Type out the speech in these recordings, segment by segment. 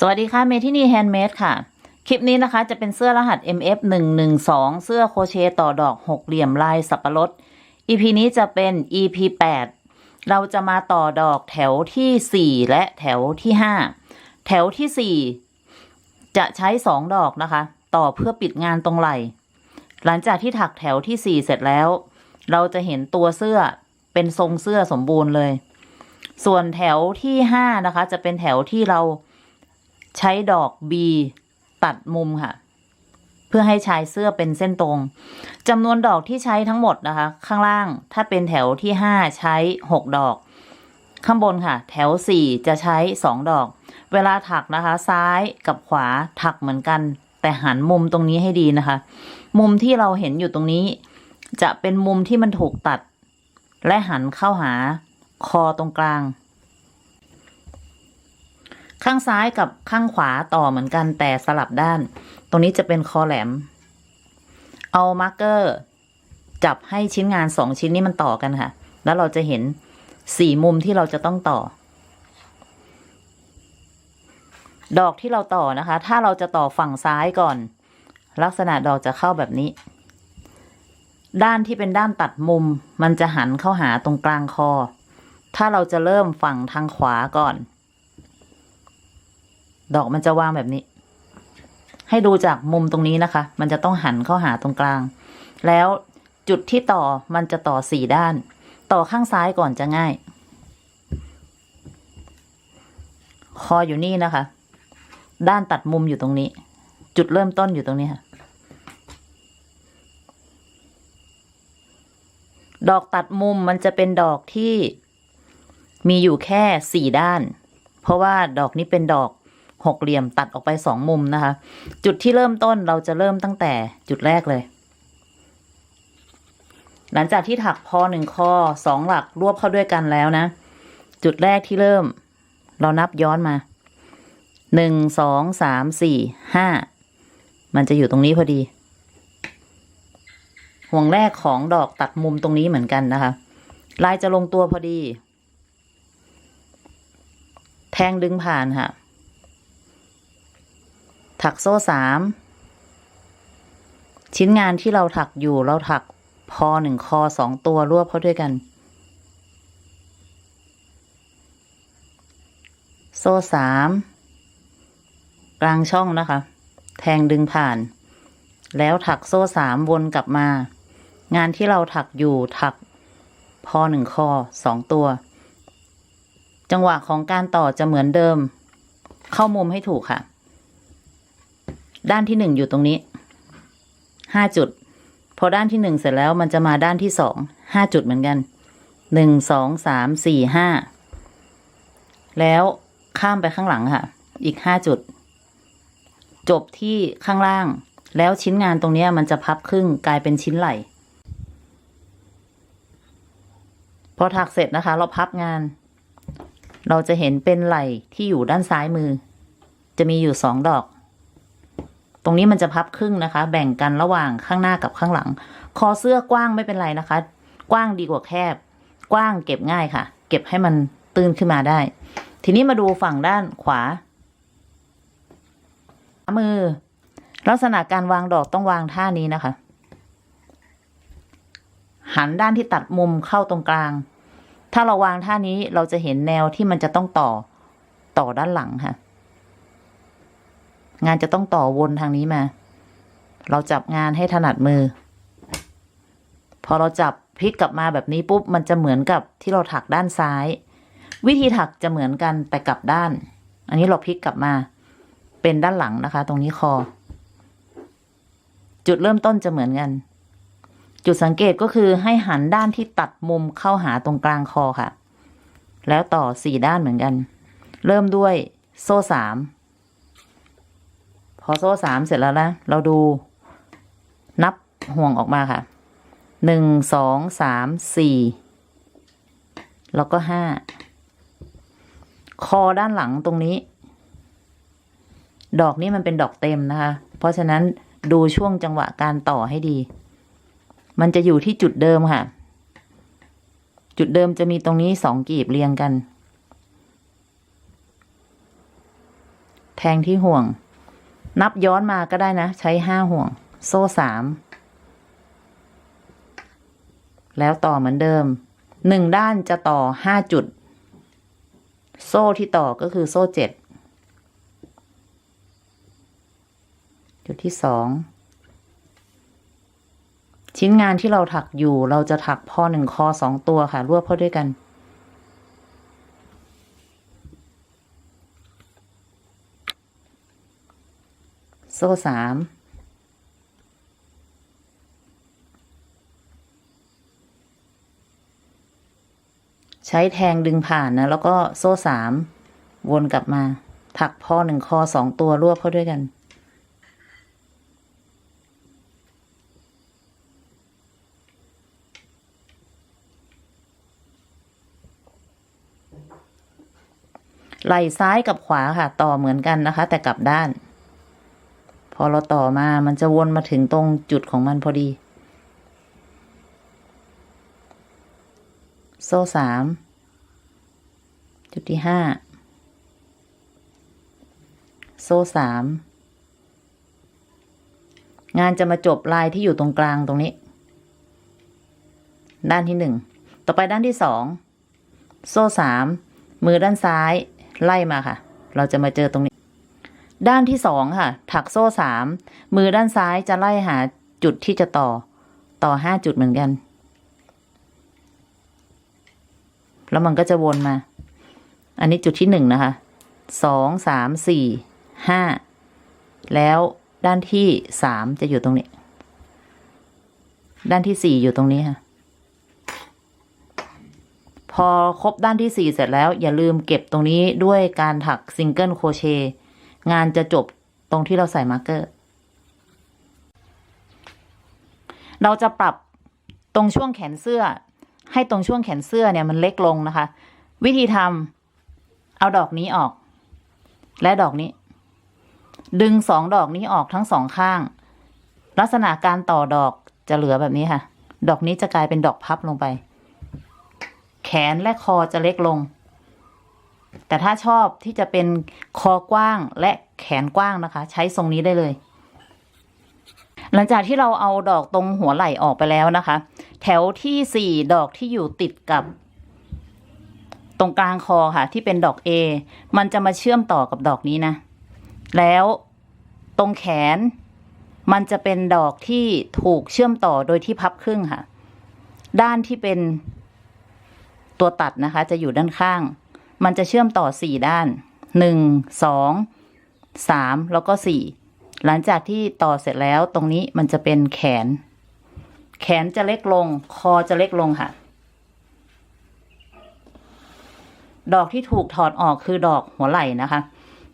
สวัสดีค่ะเมทินีแฮนด์เมดค่ะ คลิปนี้นะคะจะเป็นเสื้อรหัส MF 1 1 2เสื้อโคเชต,ต่อดอกหกเหลี่ยมลายสับปะรด EP นี้จะเป็น EP 8 เราจะมาต่อดอกแถวทีสี่4 และแถวที่ 5 แถวทีสี่ 4 จะใช้ 2 ดอกนะคะ ต่อเพื่อปิดงานตรงไหล่ หลังจากที่ถักแถวที่ 4 เสร็จแล้ว เราจะเห็นตัวเสื้อเป็นทรงเสื้อสมบูรณ์เลย ส่วนแถวที่ 5 นะคะ จะเป็นแถวที่เรา ใช้ดอก B ตัดมุมค่ะ เพื่อให้ชายเสื้อเป็นเส้นตรงจำนวนดอกที่ใช้ทั้งหมดนะคะ ข้างล่างถ้าเป็นแถวที่ 5 ใช้ 6 ดอก ข้างบนค่ะ แถว 4 จะใช้ 2 ดอก เวลาถักนะคะ ซ้ายกับขวาถักเหมือนกัน แต่หันมุมตรงนี้ให้ดีนะคะ มุมที่เราเห็นอยู่ตรงนี้ จะเป็นมุมที่มันถูกตัด และหันเข้าหาคอตรงกลาง ข้างซ้ายกับข้างขวาต่อเหมือนกันแต่สลับด้าน ตรงนี้จะเป็นคอแหลม เอามาร์กเกอร์ จับให้ชิ้นงานสองชิ้นนี้มันต่อกันค่ะ แล้วเราจะเห็นสี่มุมที่เราจะต้องต่อ ดอกที่เราต่อนะคะ ถ้าเราจะต่อฝั่งซ้ายก่อน ลักษณะดอกจะเข้าแบบนี้ ด้านที่เป็นด้านตัดมุม มันจะหันเข้าหาตรงกลางคอ ถ้าเราจะเริ่มฝั่งทางขวาก่อน ดอกมันจะวางแบบนี้ ให้ดูจากมุมตรงนี้นะคะ มันจะต้องหันเข้าหาตรงกลาง แล้วจุดที่ต่อมันจะต่อสี่ด้าน ต่อข้างซ้ายก่อนจะง่าย คออยู่นี่นะคะ ด้านตัดมุมอยู่ตรงนี้ จุดเริ่มต้นอยู่ตรงนี้ค่ะ ดอกตัดมุมมันจะเป็นดอกที่มีอยู่แค่สี่ด้าน เพราะว่าดอกนี้เป็นดอก หกเหลี่ยมตัดออกไปสองมุมนะคะ จุดที่เริ่มต้นเราจะเริ่มตั้งแต่จุดแรกเลย หลังจากที่ถักพอหนึ่งข้อสองหลักรวบเข้าด้วยกันแล้วนะ จุดแรกที่เริ่ม เรานับย้อนมาหนึ่งสองสามสี่ห้ามันจะอยู่ตรงนี้พอดี ห่วงแรกของดอกตัดมุมตรงนี้เหมือนกันนะคะ ลายจะลงตัวพอดี แทงดึงผ่านค่ะ ถักโซ่สามชิ้นงานที่เราถักอยู่เราถักพอหนึ่งคอสองตัวรวบเข้าด้วยกัน โซ่สามกลางช่องนะคะ แทงดึงผ่าน แล้วถักโซ่สามวนกลับมา งานที่เราถักอยู่ถักพอหนึ่งคอสองตัว จังหวะของการต่อจะเหมือนเดิม เข้ามุมให้ถูกค่ะ ด้านที่หนึ่งอยู่ตรงนี้ห้าจุด พอด้านที่หนึ่งเสร็จแล้วมันจะมาด้านที่สองห้าจุดเหมือนกันหนึ่งสองสามสี่ห้าแล้วข้ามไปข้างหลังค่ะ อีกห้าจุด จบที่ข้างล่าง แล้วชิ้นงานตรงนี้มันจะพับครึ่งกลายเป็นชิ้นไหลพอถักเสร็จนะคะ เราพับงาน เราจะเห็นเป็นไหล่ที่อยู่ด้านซ้ายมือ จะมีอยู่สองดอก รงนี้มันจะพับครึ่งนะคะ แบ่งกันระหว่างข้างหน้ากับข้างหลัง คอเสื้อกว้างไม่เป็นไรนะคะ กว้างดีกว่าแคบ กว้างเก็บง่ายค่ะ เก็บให้มันตื้นขึ้นมาได้ ทีนี้มาดูฝั่งด้านขวา มือ ลักษณะการวางดอกต้องวางท่านี้นะคะ หันด้านที่ตัดมุมเข้าตรงกลาง ถ้าเราวางท่านี้เราจะเห็นแนวที่มันจะต้องต่อต่อด้านหลังค่ะ งานจะต้องต่อวนทางนี้มา เราจับงานให้ถนัดมือ พอเราจับพลิกกลับมาแบบนี้ปุ๊บ มันจะเหมือนกับที่เราถักด้านซ้าย วิธีถักจะเหมือนกันแต่กลับด้าน อันนี้เราพลิกกลับมา เป็นด้านหลังนะคะ ตรงนี้คอ จุดเริ่มต้นจะเหมือนกัน จุดสังเกตก็คือให้หันด้านที่ตัดมุมเข้าหาตรงกลางคอค่ะ แล้วต่อสี่ด้านเหมือนกัน เริ่มด้วยโซ่สาม อโซ่สามเสร็จแล้วนะ เราดูนับห่วงออกมาค่ะหนึ่งสองสามสี่แล้วก็ห้าคอด้านหลังตรงนี้ ดอกนี้มันเป็นดอกเต็มนะคะ เพราะฉะนั้นดูช่วงจังหวะการต่อให้ดี มันจะอยู่ที่จุดเดิมค่ะ จุดเดิมจะมีตรงนี้สองกีบเรียงกัน แทงที่ห่วง นับย้อนมาก็ได้นะ ใช้ห้าห่วง โซ่สามแล้วต่อเหมือนเดิมหนึ่งด้านจะต่อห้าจุด โซ่ที่ต่อก็คือโซ่เจ็ดจุดที่สองชิ้นงานที่เราถักอยู่เราจะถักพอหนึ่งคอสองตัวค่ะรวบเข้าด้วยกัน โซ่สามใช้แทงดึงผ่านนะ แล้วก็โซ่สามวนกลับมา ถักพอหนึ่งคอสองตัวรวบเข้าด้วยกันไหล่ซ้ายกับขวาค่ะ ต่อเหมือนกันนะคะ แต่กลับด้าน พอเราต่อมามันจะวนมาถึงตรงจุดของมันพอดี โซ่สาม จุดที่ห้า โซ่สาม งานจะมาจบลายที่อยู่ตรงกลางตรงนี้ ด้านที่หนึ่ง ต่อไปด้านที่สอง โซ่สาม มือด้านซ้าย ไล่มาค่ะ เราจะมาเจอตรงนี้ ด้านที่สองค่ะ ถักโซ่สามมือด้านซ้ายจะไล่หาจุดที่จะต่อ ต่อห้าจุดเหมือนกัน แล้วมันก็จะวนมา อันนี้จุดที่หนึ่งนะคะสองสามสี่ห้าแล้วด้านที่สามจะอยู่ตรงนี้ ด้านที่สี่อยู่ตรงนี้ค่ะพอครบด้านที่สี่เสร็จแล้วอย่าลืมเก็บตรงนี้ด้วยการถักซิงเกิลโคเชต์ งานจะจบตรงที่เราใส่มาร์กเกอร์ เราจะปรับตรงช่วงแขนเสื้อ ให้ตรงช่วงแขนเสื้อเนี่ยมันเล็กลงนะคะ วิธีทำเอาดอกนี้ออก และดอกนี้ ดึงสองดอกนี้ออกทั้งสองข้าง ลักษณะการต่อดอกจะเหลือแบบนี้ค่ะ ดอกนี้จะกลายเป็นดอกพับลงไป แขนและคอจะเล็กลง แต่ถ้าชอบที่จะเป็นคอกว้างและแขนกว้างนะคะ ใช้ทรงนี้ได้เลย หลังจากที่เราเอาดอกตรงหัวไหล่ออกไปแล้วนะคะ แถวที่สี่ดอกที่อยู่ติดกับ ตรงกลางคอค่ะ ที่เป็นดอก A มันจะมาเชื่อมต่อกับดอกนี้นะ แล้วตรงแขนมันจะเป็นดอกที่ถูกเชื่อมต่อโดยที่พับครึ่งค่ะ ด้านที่เป็นตัวตัดนะคะ จะอยู่ด้านข้าง มันจะเชื่อมต่อสี่ด้านหนึ่งสองสามแล้วก็สี่หลังจากที่ต่อเสร็จแล้วตรงนี้มันจะเป็นแขน แขนจะเล็กลง คอจะเล็กลงค่ะ ดอกที่ถูกถอดออกคือดอกหัวไหล่นะคะ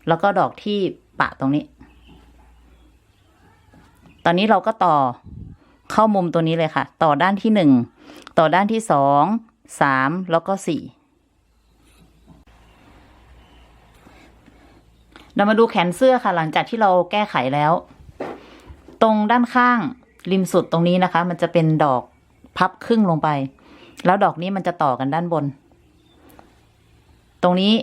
แล้วก็ดอกที่ปะตรงนี้ ตอนนี้เราก็ต่อเข้ามุมตัวนี้เลยค่ะ ต่อด้านที่หนึ่ง ต่อด้านที่สอง สาม แล้วก็สี่ เรามาดูแขนเสื้อค่ะ หลังจากที่เราแก้ไขแล้ว ตรงด้านข้างริมสุดตรงนี้นะคะ มันจะเป็นดอกพับครึ่งลงไป แล้วดอกนี้มันจะต่อกันด้านบน ตรงนี้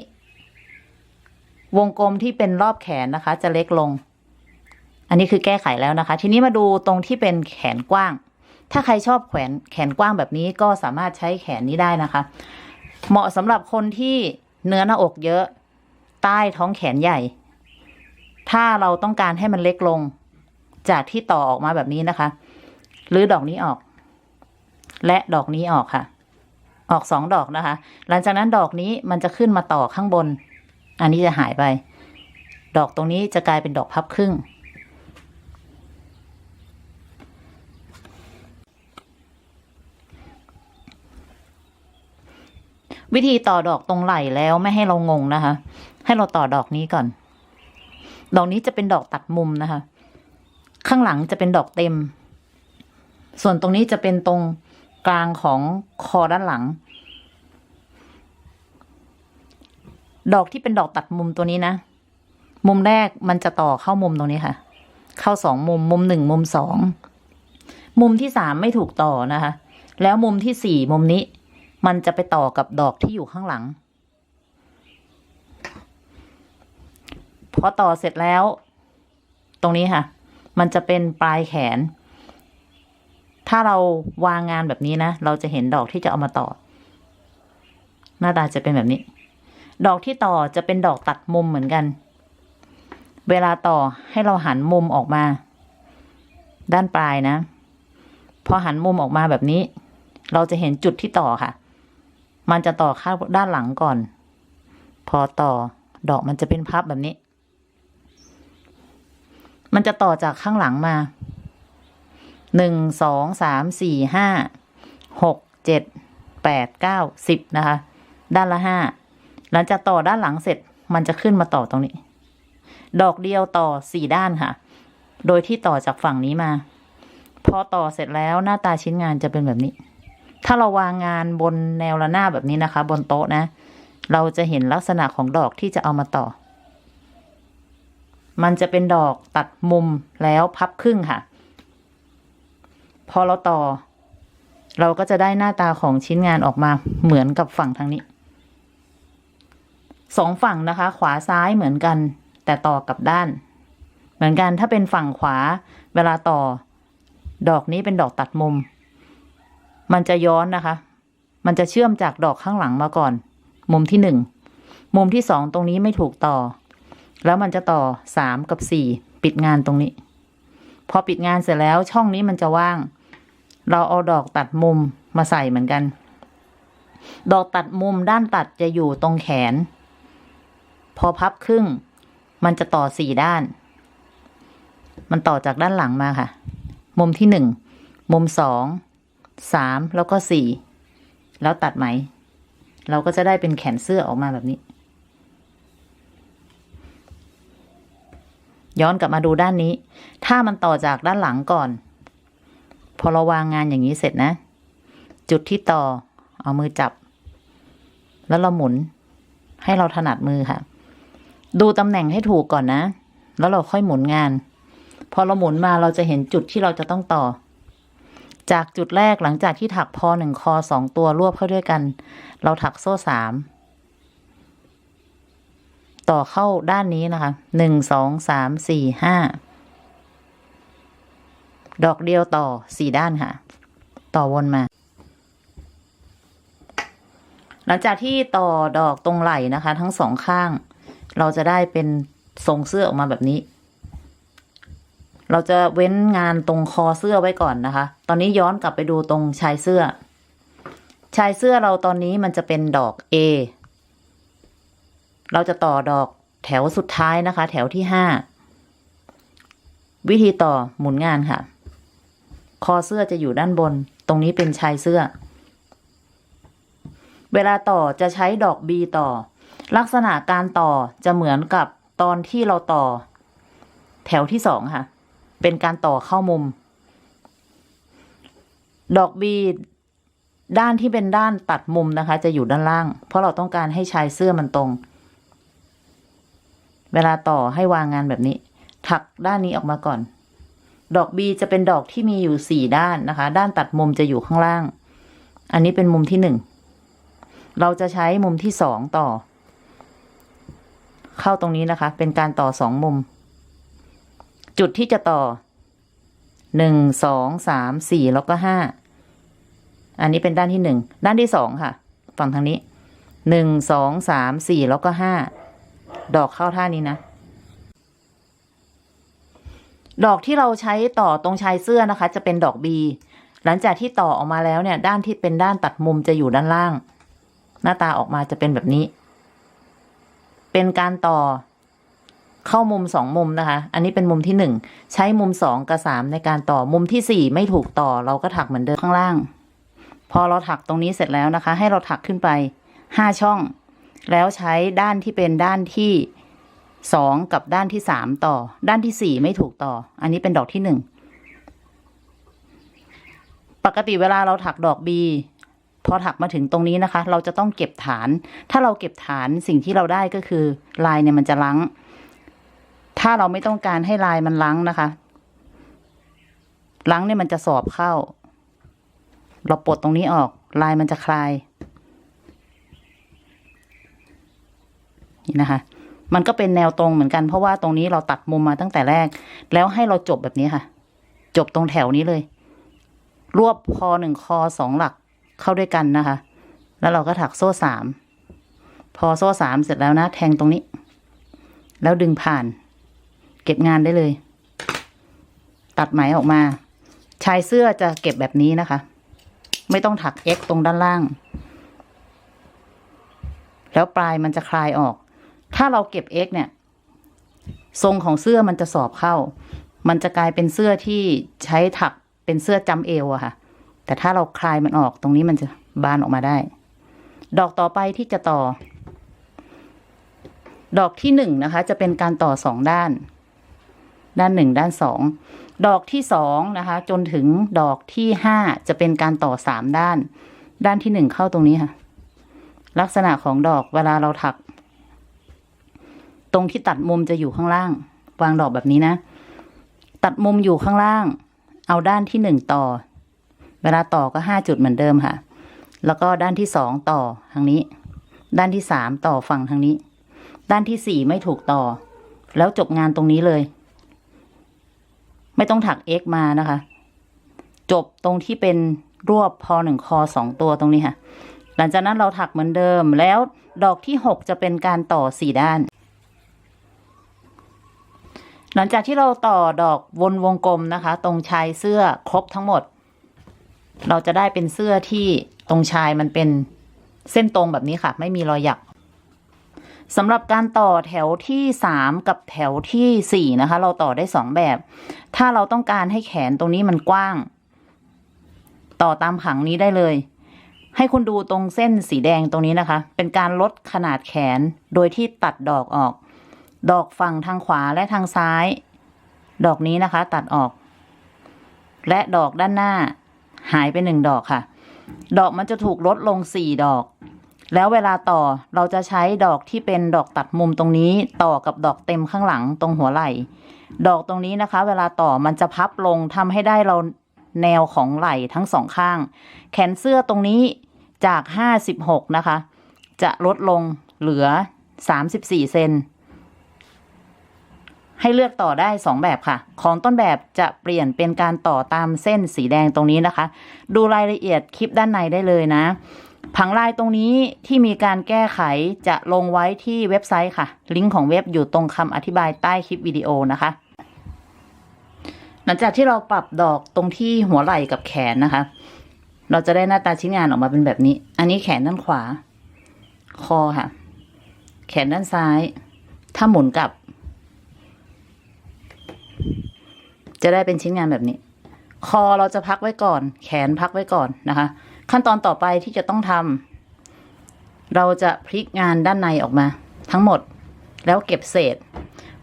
วงกลมที่เป็นรอบแขนนะคะ จะเล็กลง อันนี้คือแก้ไขแล้วนะคะ ทีนี้มาดูตรงที่เป็นแขนกว้าง ถ้าใครชอบแขนแขนกว้างแบบนี้ก็สามารถใช้แขนนี้ได้นะคะ เหมาะสำหรับคนที่เนื้อหน้าอกเยอะ ใต้ท้องแขนใหญ่ ถ้าเราต้องการให้มันเล็กลง จากที่ต่อออกมาแบบนี้นะคะ หรือดอกนี้ออก และดอกนี้ออกค่ะ ออกสองดอกนะคะ หลังจากนั้นดอกนี้มันจะขึ้นมาต่อข้างบน อันนี้จะหายไป ดอกตรงนี้จะกลายเป็นดอกพับครึ่ง วิธีต่อดอกตรงไหล่แล้วไม่ให้เรางงนะคะ ให้เราต่อดอกนี้ก่อน ดอกนี้จะเป็นดอกตัดมุมนะคะ ข้างหลังจะเป็นดอกเต็ม ส่วนตรงนี้จะเป็นตรงกลางของคอด้านหลัง ดอกที่เป็นดอกตัดมุมตัวนี้นะ มุมแรกมันจะต่อเข้ามุมตรงนี้ค่ะ เข้าสองมุม มุมหนึ่งมุมสอง มุมที่สามไม่ถูกต่อนะคะ แล้วมุมที่สี่มุมนี้ มันจะไปต่อกับดอกที่อยู่ข้างหลัง พอต่อเสร็จแล้ว ตรงนี้ค่ะ มันจะเป็นปลายแขน ถ้าเราวางงานแบบนี้นะ เราจะเห็นดอกที่จะเอามาต่อ หน้าตาจะเป็นแบบนี้ ดอกที่ต่อจะเป็นดอกตัดมุมเหมือนกัน เวลาต่อให้เราหันมุมออกมา ด้านปลายนะ พอหันมุมออกมาแบบนี้ เราจะเห็นจุดที่ต่อค่ะ มันจะต่อข้างด้านหลังก่อน พอต่อดอกมันจะเป็นพับแบบนี้ มันจะต่อจากข้างหลังมาหนึ่งสองสามสี่ห้าหกเจ็ดแปดเก้าสิบนะคะ ด้านละห้าหลังจากต่อด้านหลังเสร็จมันจะขึ้นมาต่อตรงนี้ ดอกเดียวต่อสี่ด้านค่ะ โดยที่ต่อจากฝั่งนี้มา พอต่อเสร็จแล้วหน้าตาชิ้นงานจะเป็นแบบนี้ ถ้าเราวางงานบนแนวระนาบแบบนี้นะคะ บนโต๊ะนะ เราจะเห็นลักษณะของดอกที่จะเอามาต่อ มันจะเป็นดอกตัดมุมแล้วพับครึ่งค่ะ พอเราต่อ เราก็จะได้หน้าตาของชิ้นงานออกมาเหมือนกับฝั่งทางนี้สองฝั่งนะคะ ขวาซ้ายเหมือนกัน แต่ต่อกับด้าน เหมือนกันถ้าเป็นฝั่งขวา เวลาต่อ ดอกนี้เป็นดอกตัดมุม มันจะย้อนนะคะ มันจะเชื่อมจากดอกข้างหลังมาก่อน มุมที่หนึ่ง มุมที่สองตรงนี้ไม่ถูกต่อ แล้วมันจะต่อสามกับสี่ปิดงานตรงนี้ พอปิดงานเสร็จแล้วช่องนี้มันจะว่าง เราเอาดอกตัดมุมมาใส่เหมือนกัน ดอกตัดมุมด้านตัดจะอยู่ตรงแขน พอพับครึ่ง มันจะต่อสี่ด้าน มันต่อจากด้านหลังมาค่ะ มุมที่หนึ่งมุมสองสามแล้วก็สี่แล้วตัดไหม เราก็จะได้เป็นแขนเสื้อออกมาแบบนี้ ย้อนกลับมาดูด้านนี้ ถ้ามันต่อจากด้านหลังก่อน พอเราวางงานอย่างนี้เสร็จนะ จุดที่ต่อ เอามือจับ แล้วเราหมุน ให้เราถนัดมือค่ะ ดูตำแหน่งให้ถูกก่อนนะ แล้วเราค่อยหมุนงาน พอเราหมุนมาเราจะเห็นจุดที่เราจะต้องต่อ จากจุดแรกหลังจากที่ถักพอหนึ่งคอสองตัวรวบเข้าด้วยกัน เราถักโซ่สาม อเข้าด้านนี้นะคะหนึ่งสองสามสี่ห้าดอกเดียวต่อสี่ด้านค่ะ ต่อวนมา หลังจากที่ต่อดอกตรงไหล่นะคะ ทั้งสองข้าง เราจะได้เป็นทรงเสื้อออกมาแบบนี้ เราจะเว้นงานตรงคอเสื้อไว้ก่อนนะคะ ตอนนี้ย้อนกลับไปดูตรงชายเสื้อ ชายเสื้อเราตอนนี้มันจะเป็นดอก A เราจะต่อดอกแถวสุดท้ายนะคะ แถวที่ห้าวิธีต่อหมุนงานค่ะ คอเสื้อจะอยู่ด้านบน ตรงนี้เป็นชายเสื้อ เวลาต่อจะใช้ดอก B ต่อ ลักษณะการต่อจะเหมือนกับตอนที่เราต่อ แถวที่สองค่ะ เป็นการต่อเข้ามุม ดอก B ด้านที่เป็นด้านตัดมุมนะคะ จะอยู่ด้านล่าง เพราะเราต้องการให้ชายเสื้อมันตรง เวลาต่อให้วางงานแบบนี้ ถักด้านนี้ออกมาก่อน ดอก B จะเป็นดอกที่มีอยู่สี่ด้านนะคะ ด้านตัดมุมจะอยู่ข้างล่าง อันนี้เป็นมุมที่หนึ่ง เราจะใช้มุมที่สองต่อ เข้าตรงนี้นะคะ เป็นการต่อสองมุม จุดที่จะต่อหนึ่งสองสามสี่แล้วก็ห้าอันนี้เป็นด้านที่หนึ่ง ด้านที่สองค่ะ ฝั่งทางนี้หนึ่งสองสามสี่แล้วก็ห้า ดอกเข้าท่านี้นะ ดอกที่เราใช้ต่อตรงชายเสื้อนะคะ จะเป็นดอก B หลังจากที่ต่อออกมาแล้วเนี่ย ด้านที่เป็นด้านตัดมุมจะอยู่ด้านล่าง หน้าตาออกมาจะเป็นแบบนี้ เป็นการต่อเข้ามุมสองมุมนะคะ อันนี้เป็นมุมที่หนึ่งใช้มุมสองกับสามในการต่อมุมที่สี่ไม่ถูกต่อเราก็ถักเหมือนเดิมข้างล่าง พอเราถักตรงนี้เสร็จแล้วนะคะ ให้เราถักขึ้นไปห้าช่อง แล้วใช้ด้านที่เป็นด้านที่สองกับด้านที่สามต่อ ด้านที่สี่ไม่ถูกต่อ อันนี้เป็นดอกที่หนึ่งปกติเวลาเราถักดอกบีพอถักมาถึงตรงนี้นะคะ เราจะต้องเก็บฐาน ถ้าเราเก็บฐานสิ่งที่เราได้ก็คือลายเนี่ยมันจะลังถ้าเราไม่ต้องการให้ลายมันลังนะคะลังเนี่ยมันจะสอบเข้า เราปลดตรงนี้ออก ลายมันจะคลาย นี่นะคะ มันก็เป็นแนวตรงเหมือนกันเพราะว่าตรงนี้เราตัดมุมมาตั้งแต่แรก แล้วให้เราจบแบบนี้ค่ะ จบตรงแถวนี้เลย รวบคอหนึ่งคอสองหลักเข้าด้วยกันนะคะ แล้วเราก็ถักโซ่สามพอโซ่สามเสร็จแล้วนะ แทงตรงนี้ แล้วดึงผ่าน เก็บงานได้เลย ตัดไหมออกมา ชายเสื้อจะเก็บแบบนี้นะคะ ไม่ต้องถัก X ตรงด้านล่าง แล้วปลายมันจะคลายออก ถ้าเราเก็บ X เนี่ย ทรงของเสื้อมันจะสอบเข้า มันจะกลายเป็นเสื้อที่ใช้ถักเป็นเสื้อจำเอวอะค่ะ แต่ถ้าเราคลายมันออกตรงนี้มันจะบานออกมาได้ ดอกต่อไปที่จะต่อ ดอกที่หนึ่งนะคะ จะเป็นการต่อสองด้าน ด้านหนึ่งด้านสอง ดอกที่สองนะคะ จนถึงดอกที่ห้าจะเป็นการต่อสามด้าน ด้านที่หนึ่งเข้าตรงนี้ค่ะ ลักษณะของดอกเวลาเราถัก ตรงที่ตัดมุมจะอยู่ข้างล่าง วางดอกแบบนี้นะ ตัดมุมอยู่ข้างล่าง เอาด้านที่หนึ่งต่อ เวลาต่อก็ห้าจุดเหมือนเดิมค่ะ แล้วก็ด้านที่สองต่อทางนี้ ด้านที่สามต่อฝั่งทางนี้ ด้านที่สี่ไม่ถูกต่อ แล้วจบงานตรงนี้เลย ไม่ต้องถัก x มานะคะ จบตรงที่เป็นรวบพอหนึ่งคอสองตัวตรงนี้ค่ะ หลังจากนั้นเราถักเหมือนเดิมแล้วดอกที่หกจะเป็นการต่อสี่ด้าน หลังจากที่เราต่อดอกวนวงกลมนะคะ ตรงชายเสื้อครบทั้งหมด เราจะได้เป็นเสื้อที่ตรงชายมันเป็นเส้นตรงแบบนี้ค่ะ ไม่มีรอยหยักสำหรับการต่อแถวที่สามกับแถวที่สี่นะคะ เราต่อได้สองแบบ ถ้าเราต้องการให้แขนตรงนี้มันกว้าง ต่อตามผังนี้ได้เลย ให้คุณดูตรงเส้นสีแดงตรงนี้นะคะ เป็นการลดขนาดแขนโดยที่ตัดดอกออก ดอกฝั่งทางขวาและทางซ้าย ดอกนี้นะคะ ตัดออก และดอกด้านหน้า หายไปหนึ่งดอกค่ะ ดอกมันจะถูกลดลงสี่ดอก แล้วเวลาต่อเราจะใช้ดอกที่เป็นดอกตัดมุมตรงนี้ต่อกับดอกเต็มข้างหลังตรงหัวไหล่ ดอกตรงนี้นะคะ เวลาต่อมันจะพับลงทำให้ได้เราแนวของไหล่ทั้งสองข้าง แขนเสื้อตรงนี้จากห้าสิบหกนะคะ จะลดลงเหลือสามสิบสี่เซน ให้เลือกต่อได้สองแบบค่ะ ของต้นแบบจะเปลี่ยนเป็นการต่อตามเส้นสีแดงตรงนี้นะคะ ดูรายละเอียดคลิปด้านในได้เลยนะ ผังลายตรงนี้ที่มีการแก้ไขจะลงไว้ที่เว็บไซต์ค่ะ ลิงก์ของเว็บอยู่ตรงคำอธิบายใต้คลิปวิดีโอนะคะ หลังจากที่เราปรับดอกตรงที่หัวไหล่กับแขนนะคะ เราจะได้หน้าตาชิ้นงานออกมาเป็นแบบนี้ อันนี้แขนด้านขวา คอค่ะ แขนด้านซ้าย ถ้าหมุนกลับ จะได้เป็นชิ้นงานแบบนี้ คอเราจะพักไว้ก่อน แขนพักไว้ก่อนนะคะ ขั้นตอนต่อไปที่จะต้องทำเราจะพลิกงานด้านในออกมา ทั้งหมดแล้วเก็บเศษ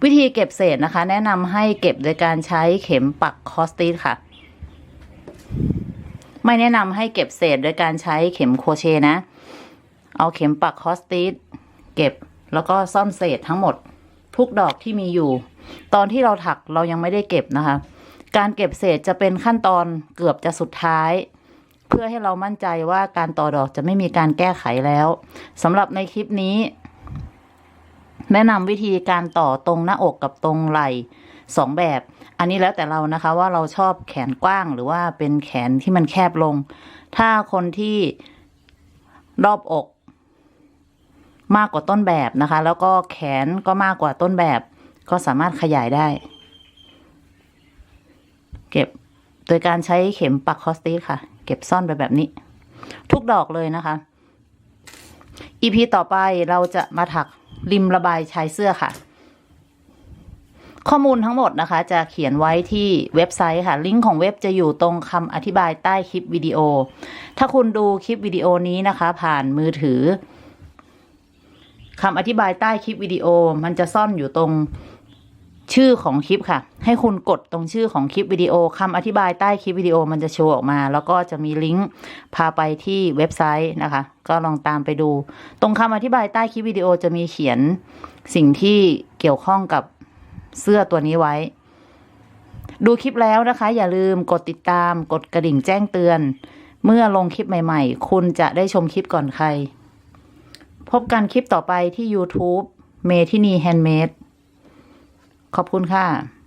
วิธีเก็บเศษนะคะ แนะนำให้เก็บโดยการใช้เข็มปักคอสติสค่ะ ไม่แนะนำให้เก็บเศษโดยการใช้เข็มโครเชนะ เอาเข็มปักคอสติสเก็บแล้วก็ซ่อนเศษทั้งหมด ทุกดอกที่มีอยู่ ตอนที่เราถักเรายังไม่ได้เก็บนะคะ การเก็บเศษจะเป็นขั้นตอนเกือบจะสุดท้าย เพื่อให้เรามั่นใจว่าการต่อดอกจะไม่มีการแก้ไขแล้วสำหรับในคลิปนี้ แนะนำวิธีการต่อตรงหน้าอกกับตรงไหล่สองแบบ อันนี้แล้วแต่เรานะคะว่าเราชอบแขนกว้างหรือว่าเป็นแขนที่มันแคบลง ถ้าคนที่รอบอกมากกว่าต้นแบบนะคะ แล้วก็แขนก็มากกว่าต้นแบบ ก็สามารถขยายได้ เก็บโดยการใช้เข็มปักคอสติสค่ะ เก็บซ่อนไปแบบนี้ ทุกดอกเลยนะคะอีพีต่อไปเราจะมาถักริมระบายชายเสื้อค่ะ ข้อมูลทั้งหมดนะคะ จะเขียนไว้ที่เว็บไซต์ค่ะ ลิงก์ของเว็บจะอยู่ตรงคำอธิบายใต้คลิปวิดีโอ ถ้าคุณดูคลิปวิดีโอนี้นะคะ ผ่านมือถือคำอธิบายใต้คลิปวิดีโอ มันจะซ่อนอยู่ตรง ชื่อของคลิปค่ะ ให้คุณกดตรงชื่อของคลิปวิดีโอคำอธิบายใต้คลิปวิดีโอมันจะโชว์ออกมา แล้วก็จะมีลิงก์พาไปที่เว็บไซต์นะคะ ก็ลองตามไปดู ตรงคำอธิบายใต้คลิปวิดีโอจะมีเขียนสิ่งที่เกี่ยวข้องกับเสื้อตัวนี้ไว้ ดูคลิปแล้วนะคะ อย่าลืมกดติดตาม กดกระดิ่งแจ้งเตือน เมื่อลงคลิปใหม่ๆ คุณจะได้ชมคลิปก่อนใคร พบกันคลิปต่อไปที่ YouTube เมทินีแฮนด์เมด ขอบคุณค่ะ